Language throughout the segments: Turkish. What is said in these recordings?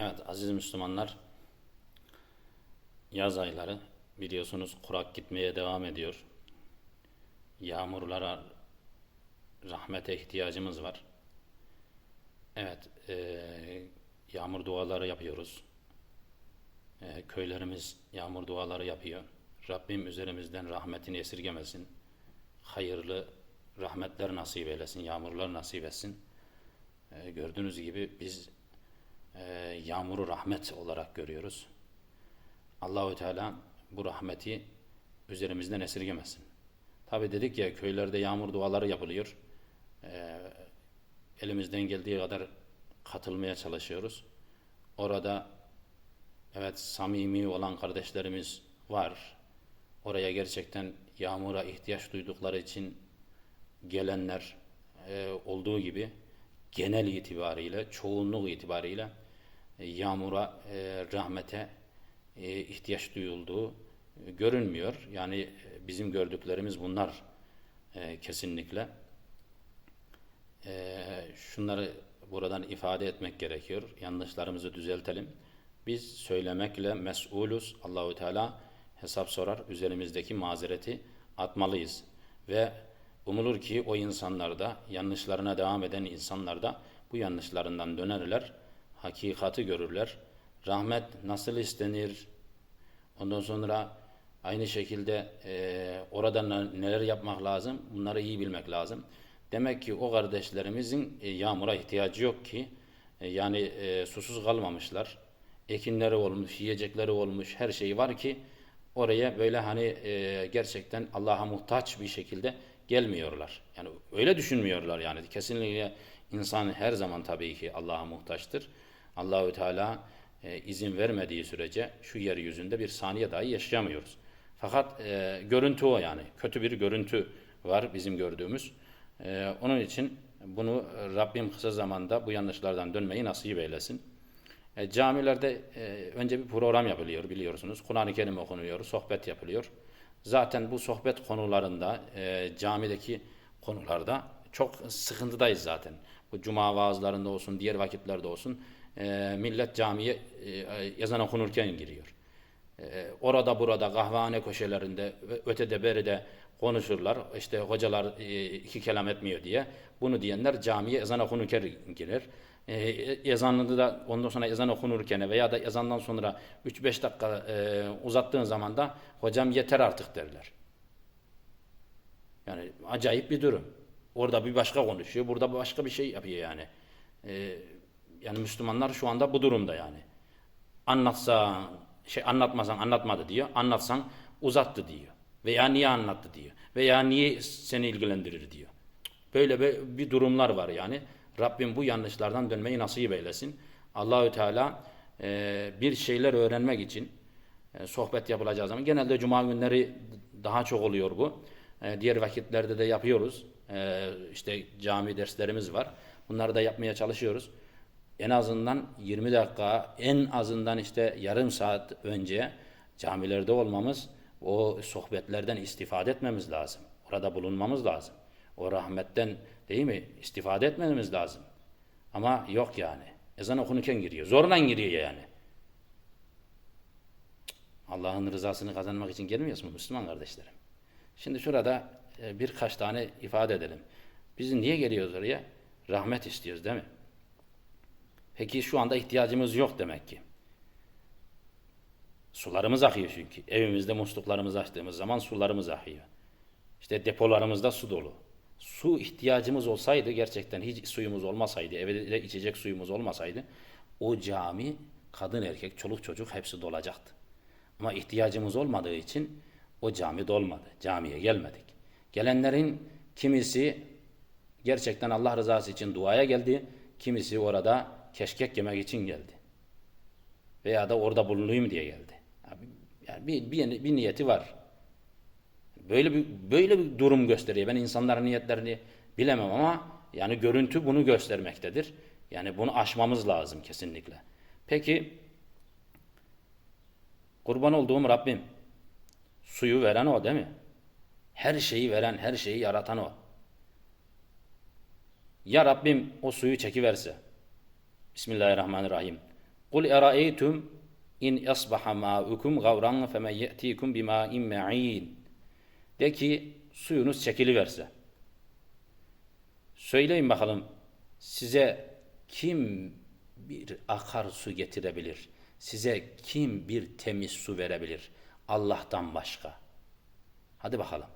Evet aziz Müslümanlar yaz ayları biliyorsunuz kurak gitmeye devam ediyor. Yağmurlara rahmete ihtiyacımız var. Evet eee, yağmur duaları yapıyoruz. Eee, köylerimiz yağmur duaları yapıyor. Rabbim üzerimizden rahmetini esirgemesin. Hayırlı rahmetler nasip eylesin, yağmurlar nasip etsin. Eee, gördüğünüz gibi biz e, yağmuru rahmet olarak görüyoruz. Allahü Teala bu rahmeti üzerimizden esirgemesin. Tabi dedik ya köylerde yağmur duaları yapılıyor. E, elimizden geldiği kadar katılmaya çalışıyoruz. Orada evet samimi olan kardeşlerimiz var. Oraya gerçekten yağmura ihtiyaç duydukları için gelenler e, olduğu gibi genel itibariyle, çoğunluk itibariyle e, yağmura, e, rahmete e, ihtiyaç duyulduğu görünmüyor. Yani bizim gördüklerimiz bunlar kesinlikle. Şunları buradan ifade etmek gerekiyor. Yanlışlarımızı düzeltelim. Biz söylemekle mesuluz. Allahu Teala hesap sorar. Üzerimizdeki mazereti atmalıyız. Ve umulur ki o insanlarda, yanlışlarına devam eden insanlarda bu yanlışlarından dönerler, hakikati görürler. Rahmet nasıl istenir? Ondan sonra aynı şekilde e, orada ne- neler yapmak lazım? Bunları iyi bilmek lazım. Demek ki o kardeşlerimizin e, yağmura ihtiyacı yok ki. E, yani e, susuz kalmamışlar. Ekinleri olmuş, yiyecekleri olmuş, her şey var ki oraya böyle hani e, gerçekten Allah'a muhtaç bir şekilde gelmiyorlar. Yani öyle düşünmüyorlar yani. Kesinlikle insan her zaman tabii ki Allah'a muhtaçtır. Allahü Teala e, izin vermediği sürece şu yeryüzünde bir saniye dahi yaşayamıyoruz. Fakat e, görüntü o yani. Kötü bir görüntü var bizim gördüğümüz. E, onun için bunu Rabbim kısa zamanda bu yanlışlardan dönmeyi nasip eylesin. E, camilerde e, önce bir program yapılıyor biliyorsunuz. Kur'an-ı Kerim okunuyor, sohbet yapılıyor. Zaten bu sohbet konularında, e, camideki konularda çok sıkıntıdayız zaten. Bu cuma vaazlarında olsun, diğer vakitlerde olsun e, millet camiye e, ezan okunurken giriyor. E, orada burada kahvehane köşelerinde ötede beride konuşurlar. İşte hocalar e, iki kelam etmiyor diye. Bunu diyenler camiye ezan okunurken girer. E, ezanını da ondan sonra ezan okunurken veya da ezandan sonra 3-5 dakika e, uzattığın zaman da hocam yeter artık derler. Yani acayip bir durum. Orada bir başka konuşuyor, burada başka bir şey yapıyor yani. E, yani Müslümanlar şu anda bu durumda yani. Anlatsan, şey anlatmasan anlatmadı diyor, anlatsan uzattı diyor. Veya niye anlattı diyor. Veya niye seni ilgilendirir diyor. Böyle bir, durumlar var yani. Rabbim bu yanlışlardan dönmeyi nasip eylesin. Allahü Teala e, bir şeyler öğrenmek için e, sohbet yapılacağı zaman genelde cuma günleri daha çok oluyor bu. E, diğer vakitlerde de yapıyoruz. E, işte cami derslerimiz var. Bunları da yapmaya çalışıyoruz. En azından 20 dakika, en azından işte yarım saat önce camilerde olmamız, o sohbetlerden istifade etmemiz lazım. Orada bulunmamız lazım. O rahmetten değil mi? istifade etmemiz lazım. Ama yok yani. Ezan okunurken giriyor. Zorla giriyor yani. Allah'ın rızasını kazanmak için gelmiyoruz mu Müslüman kardeşlerim? Şimdi şurada e, birkaç tane ifade edelim. Biz niye geliyoruz oraya? Rahmet istiyoruz değil mi? Peki şu anda ihtiyacımız yok demek ki. Sularımız akıyor çünkü. Evimizde musluklarımızı açtığımız zaman sularımız akıyor. İşte depolarımızda su dolu. Su ihtiyacımız olsaydı gerçekten hiç suyumuz olmasaydı, evde içecek suyumuz olmasaydı o cami kadın erkek, çoluk çocuk hepsi dolacaktı. Ama ihtiyacımız olmadığı için o cami dolmadı. Camiye gelmedik. Gelenlerin kimisi gerçekten Allah rızası için duaya geldi. Kimisi orada keşkek yemek için geldi. Veya da orada bulunayım diye geldi. Yani bir, bir, bir niyeti var. Böyle bir böyle bir durum gösteriyor. Ben insanların niyetlerini bilemem ama yani görüntü bunu göstermektedir. Yani bunu aşmamız lazım kesinlikle. Peki kurban olduğum Rabbim suyu veren o değil mi? Her şeyi veren, her şeyi yaratan o. Ya Rabbim o suyu çekiverse. Bismillahirrahmanirrahim. Kul eraeytum in asbaha ma'ukum gavran femen ye'tikum bima'in ma'in. De ki suyunuz çekiliverse. Söyleyin bakalım size kim bir akar su getirebilir? Size kim bir temiz su verebilir? Allah'tan başka. Hadi bakalım.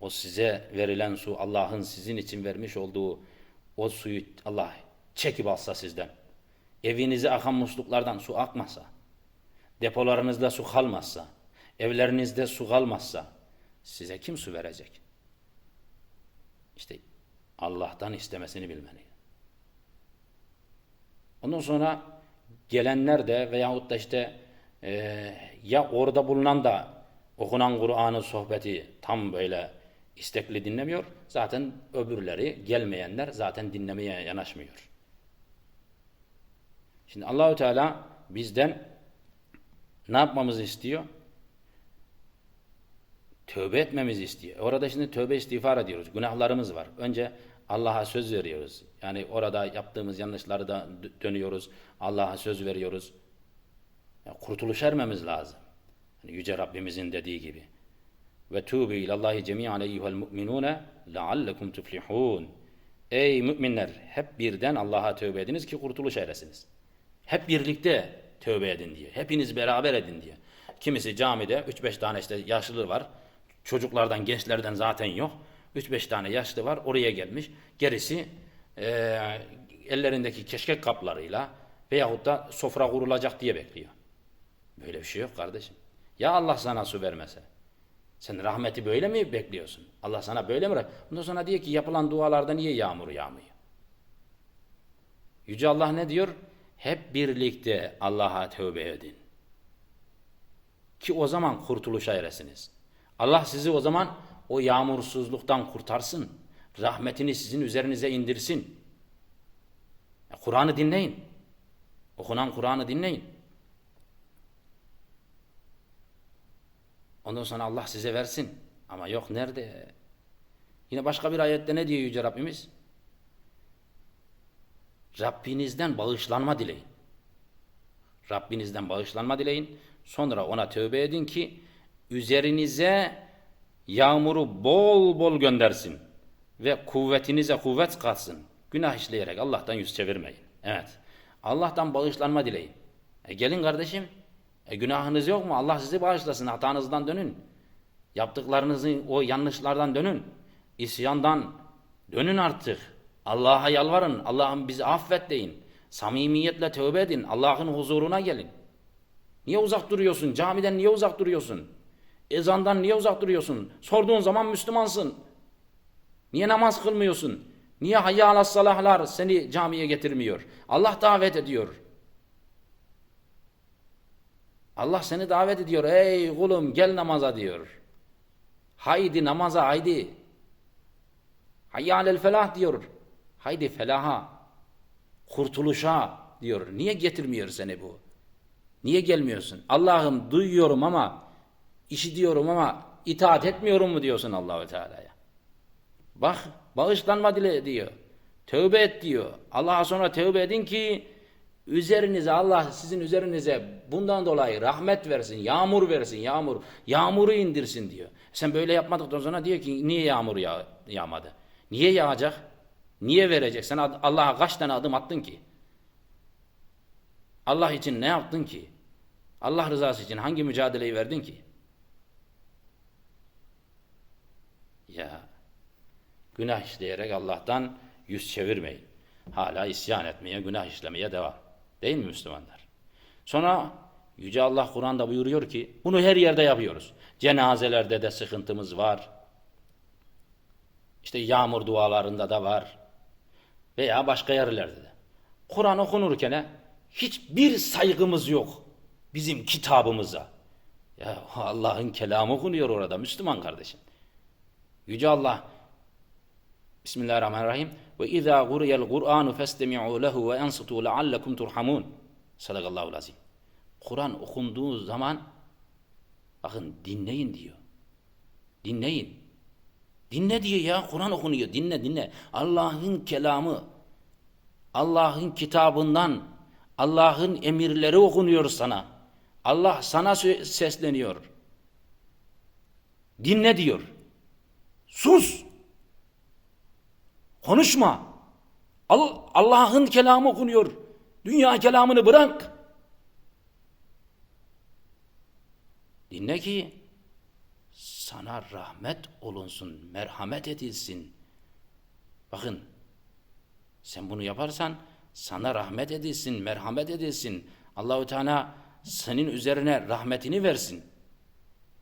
O size verilen su Allah'ın sizin için vermiş olduğu o suyu Allah çekip alsa sizden. Evinize akan musluklardan su akmasa, depolarınızda su kalmazsa, evlerinizde su kalmazsa size kim su verecek? İşte Allah'tan istemesini bilmeli. Ondan sonra gelenler de veyahut da işte e, ya orada bulunan da okunan Kur'an'ın sohbeti tam böyle istekli dinlemiyor. Zaten öbürleri gelmeyenler zaten dinlemeye yanaşmıyor. Şimdi Allahü Teala bizden ne yapmamızı istiyor? Tövbe etmemizi istiyor. Orada şimdi tövbe istiğfar ediyoruz. Günahlarımız var. Önce Allah'a söz veriyoruz. Yani orada yaptığımız yanlışları da dönüyoruz. Allah'a söz veriyoruz. Yani kurtuluş ermemiz lazım. Yani Yüce Rabbimizin dediği gibi. Ve tuğbu ilallahi cemi'an eyyuhel mu'minune leallekum tuflihun. Ey müminler hep birden Allah'a tövbe ediniz ki kurtuluş eresiniz. Hep birlikte tövbe edin diye. Hepiniz beraber edin diye. Kimisi camide 3-5 tane işte yaşlı var. Çocuklardan, gençlerden zaten yok. 3-5 tane yaşlı var. Oraya gelmiş. Gerisi e, ellerindeki keşkek kaplarıyla veyahut da sofra kurulacak diye bekliyor. Böyle bir şey yok kardeşim. Ya Allah sana su vermese? Sen rahmeti böyle mi bekliyorsun? Allah sana böyle mi? Ondan sonra diyor ki yapılan dualarda niye yağmur yağmıyor? Yüce Allah ne diyor? Hep birlikte Allah'a tövbe edin. Ki o zaman kurtuluşa eresiniz. Allah sizi o zaman o yağmursuzluktan kurtarsın. Rahmetini sizin üzerinize indirsin. Kur'an'ı dinleyin. Okunan Kur'an'ı dinleyin. Ondan sonra Allah size versin. Ama yok nerede? Yine başka bir ayette ne diyor Yüce Rabbimiz? Rabbinizden bağışlanma dileyin. Rabbinizden bağışlanma dileyin. Sonra ona tövbe edin ki üzerinize yağmuru bol bol göndersin ve kuvvetinize kuvvet katsın. Günah işleyerek Allah'tan yüz çevirmeyin. Evet. Allah'tan bağışlanma dileyin. E gelin kardeşim. E günahınız yok mu? Allah sizi bağışlasın. Hatanızdan dönün. Yaptıklarınızın o yanlışlardan dönün. İsyandan dönün artık. Allah'a yalvarın. Allah'ım bizi affet deyin. Samimiyetle tövbe edin. Allah'ın huzuruna gelin. Niye uzak duruyorsun? Camiden niye uzak duruyorsun? Ezandan niye uzak duruyorsun? Sorduğun zaman Müslümansın. Niye namaz kılmıyorsun? Niye hayya alas salahlar seni camiye getirmiyor? Allah davet ediyor. Allah seni davet ediyor. Ey kulum gel namaza diyor. Haydi namaza haydi. Hayya alel felah diyor. Haydi felaha. Kurtuluşa diyor. Niye getirmiyor seni bu? Niye gelmiyorsun? Allah'ım duyuyorum ama işitiyorum ama itaat etmiyorum mu diyorsun Allahü Teala'ya. Bak bağışlanma dile diyor. Tövbe et diyor. Allah'a sonra tövbe edin ki üzerinize Allah sizin üzerinize bundan dolayı rahmet versin, yağmur versin, yağmur. Yağmuru indirsin diyor. Sen böyle yapmadıktan sonra diyor ki niye yağmur yağ yağmadı? Niye yağacak? Niye verecek? Sen Allah'a kaç tane adım attın ki? Allah için ne yaptın ki? Allah rızası için hangi mücadeleyi verdin ki? Ya günah işleyerek Allah'tan yüz çevirmeyin. Hala isyan etmeye, günah işlemeye devam. Değil mi Müslümanlar? Sonra Yüce Allah Kur'an'da buyuruyor ki bunu her yerde yapıyoruz. Cenazelerde de sıkıntımız var. İşte yağmur dualarında da var. Veya başka yerlerde de. Kur'an okunurken hiçbir saygımız yok bizim kitabımıza. Ya Allah'ın kelamı okunuyor orada Müslüman kardeşim. Yüce Allah Bismillahirrahmanirrahim ve izâ guriyel Kur'anu festemi'û lehu ve ensitu leallekum turhamun. Sadakallahu azim. Kur'an okunduğu zaman bakın dinleyin diyor. Dinleyin. Dinle diyor ya Kur'an okunuyor. Dinle dinle. Allah'ın kelamı Allah'ın kitabından Allah'ın emirleri okunuyor sana. Allah sana sesleniyor. Dinle diyor. Sus. Konuşma. Al- Allah'ın kelamı okunuyor. Dünya kelamını bırak. Dinle ki sana rahmet olunsun, merhamet edilsin. Bakın sen bunu yaparsan sana rahmet edilsin, merhamet edilsin. Allahu Teala senin üzerine rahmetini versin.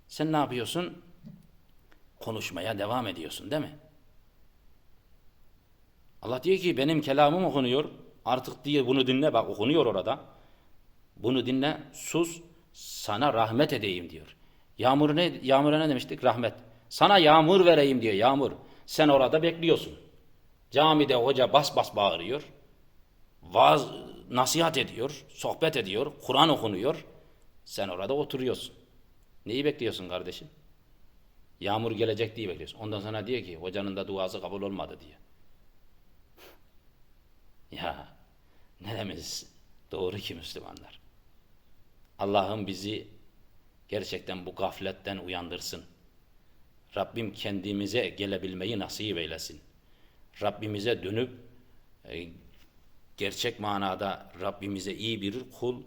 Sen ne yapıyorsun? Konuşmaya devam ediyorsun değil mi? Allah diyor ki benim kelamım okunuyor. Artık diye bunu dinle bak okunuyor orada. Bunu dinle sus sana rahmet edeyim diyor. Yağmur ne, yağmura ne demiştik? Rahmet. Sana yağmur vereyim diyor yağmur. Sen orada bekliyorsun. Camide hoca bas bas bağırıyor. Vaaz, nasihat ediyor, sohbet ediyor, Kur'an okunuyor. Sen orada oturuyorsun. Neyi bekliyorsun kardeşim? Yağmur gelecek diye bekliyorsun. Ondan sonra diyor ki hocanın da duası kabul olmadı diye. Ya neremiz doğru ki Müslümanlar. Allah'ım bizi gerçekten bu gafletten uyandırsın. Rabbim kendimize gelebilmeyi nasip eylesin. Rabbimize dönüp e, gerçek manada Rabbimize iyi bir kul,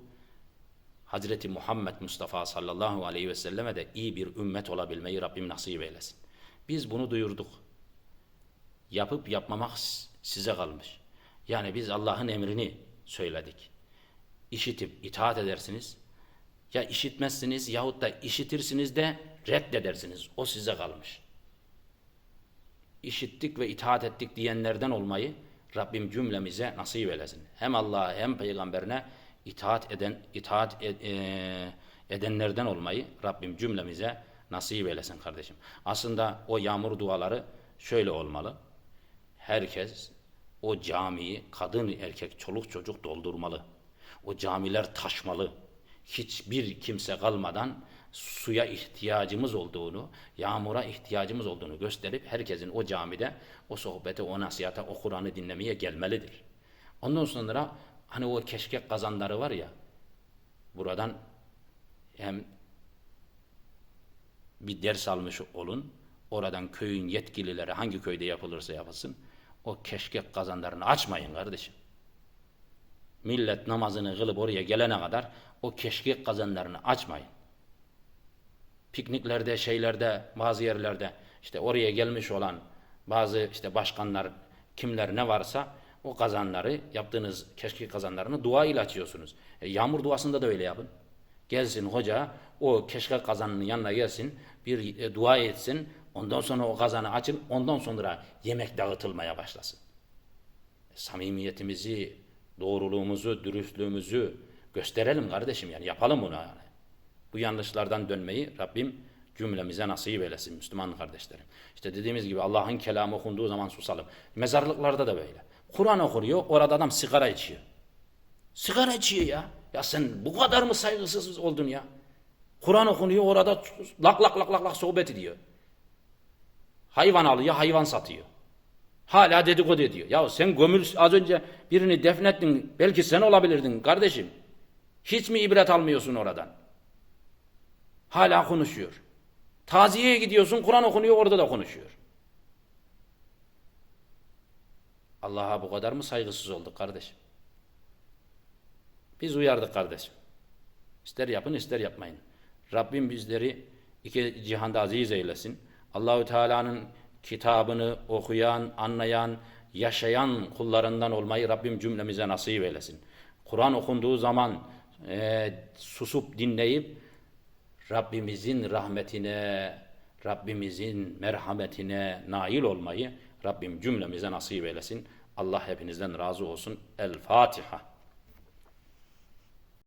Hazreti Muhammed Mustafa sallallahu aleyhi ve selleme de iyi bir ümmet olabilmeyi Rabbim nasip eylesin. Biz bunu duyurduk. Yapıp yapmamak size kalmış. Yani biz Allah'ın emrini söyledik. İşitip itaat edersiniz. Ya işitmezsiniz yahut da işitirsiniz de reddedersiniz. O size kalmış. İşittik ve itaat ettik diyenlerden olmayı Rabbim cümlemize nasip eylesin. Hem Allah'a hem peygamberine itaat eden itaat ed- e, edenlerden olmayı Rabbim cümlemize nasip eylesin kardeşim. Aslında o yağmur duaları şöyle olmalı. Herkes o camiyi kadın erkek çoluk çocuk doldurmalı. O camiler taşmalı. Hiçbir kimse kalmadan suya ihtiyacımız olduğunu, yağmura ihtiyacımız olduğunu gösterip herkesin o camide o sohbete, o nasihata, o Kur'an'ı dinlemeye gelmelidir. Ondan sonra hani o keşkek kazanları var ya, buradan hem bir ders almış olun, oradan köyün yetkilileri hangi köyde yapılırsa yapılsın, o keşkek kazanlarını açmayın kardeşim. Millet namazını kılıp oraya gelene kadar o keşkek kazanlarını açmayın. Pikniklerde, şeylerde, bazı yerlerde işte oraya gelmiş olan bazı işte başkanlar, kimler ne varsa o kazanları, yaptığınız keşkek kazanlarını dua ile açıyorsunuz. E, yağmur duasında da öyle yapın. Gelsin hoca o keşkek kazanının yanına gelsin, bir e, dua etsin, ondan sonra o kazanı açın, ondan sonra yemek dağıtılmaya başlasın. Samimiyetimizi, doğruluğumuzu, dürüstlüğümüzü gösterelim kardeşim yani yapalım bunu yani. Bu yanlışlardan dönmeyi Rabbim cümlemize nasip eylesin Müslüman kardeşlerim. İşte dediğimiz gibi Allah'ın kelamı okunduğu zaman susalım. Mezarlıklarda da böyle. Kur'an okunuyor, orada adam sigara içiyor. Sigara içiyor ya. Ya sen bu kadar mı saygısız oldun ya? Kur'an okunuyor, orada lak lak lak lak lak sohbet ediyor. Hayvan alıyor, hayvan satıyor. Hala dedikodu ediyor. Ya sen gömül az önce birini defnettin. Belki sen olabilirdin kardeşim. Hiç mi ibret almıyorsun oradan? Hala konuşuyor. Taziyeye gidiyorsun, Kur'an okunuyor, orada da konuşuyor. Allah'a bu kadar mı saygısız olduk kardeşim? Biz uyardık kardeşim. İster yapın, ister yapmayın. Rabbim bizleri iki cihanda aziz eylesin. Allahü Teala'nın kitabını okuyan, anlayan, yaşayan kullarından olmayı Rabbim cümlemize nasip eylesin. Kur'an okunduğu zaman e, susup dinleyip Rabbimizin rahmetine, Rabbimizin merhametine nail olmayı Rabbim cümlemize nasip eylesin. Allah hepinizden razı olsun. El Fatiha.